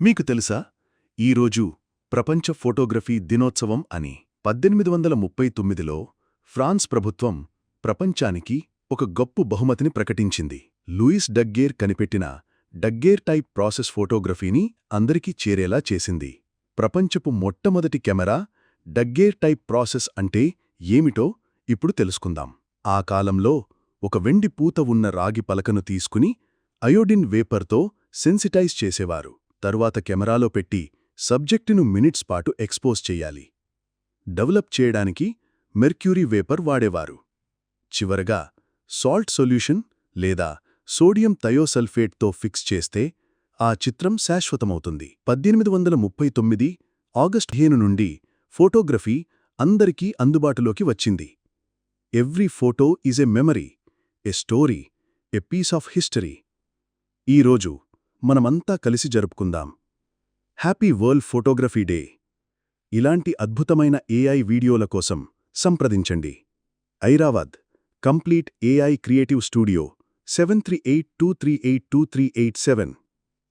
మీకు తెలుసా? ఈరోజు ప్రపంచ ఫోటోగ్రఫీ దినోత్సవం అని పద్దెనిమిది వందల ముప్పై తొమ్మిదిలో ఫ్రాన్స్ ప్రభుత్వం ప్రపంచానికి ఒక గొప్ప బహుమతిని ప్రకటించింది. లూయిస్ డగ్గేర్ కనిపెట్టిన డగ్గేర్ టైప్ ప్రాసెస్ ఫోటోగ్రఫీని అందరికీ చేరేలా చేసింది. ప్రపంచపు మొట్టమొదటి కెమెరా డగ్గేర్ టైప్ ప్రాసెస్ అంటే ఏమిటో ఇప్పుడు తెలుసుకుందాం. ఆ కాలంలో ఒక వెండి పూత ఉన్న రాగి పలకను తీసుకుని అయోడిన్ వేపర్తో సెన్సిటైజ్ చేసేవారు. తరువాత కెమెరాలో పెట్టి సబ్జెక్టును మినిట్స్ పాటు ఎక్స్పోజ్ చెయ్యాలి డెవలప్ చేయడానికి మెర్క్యూరీ వేపర్ వాడేవారు. చివరగా సాల్ట్ సొల్యూషన్ లేదా సోడియం థయోసల్ఫేట్తో ఫిక్స్ చేస్తే ఆ చిత్రం శాశ్వతమవుతుంది. పద్దెనిమిది వందల ముప్పై తొమ్మిది ఆగస్ట్ హేను నుండి ఫోటోగ్రఫీ అందరికీ అందుబాటులోకి వచ్చింది. Every photo is a memory a story a piece of history. ఈరోజు మనమంతా కలిసి జరుపుకుందాం. Happy world photography day. ఇలాంటి అద్భుతమైన ఏఐ వీడియోల కోసం సంప్రదించండి. Airavat complete AI creative studio seven three eight two three eight two three eight seven.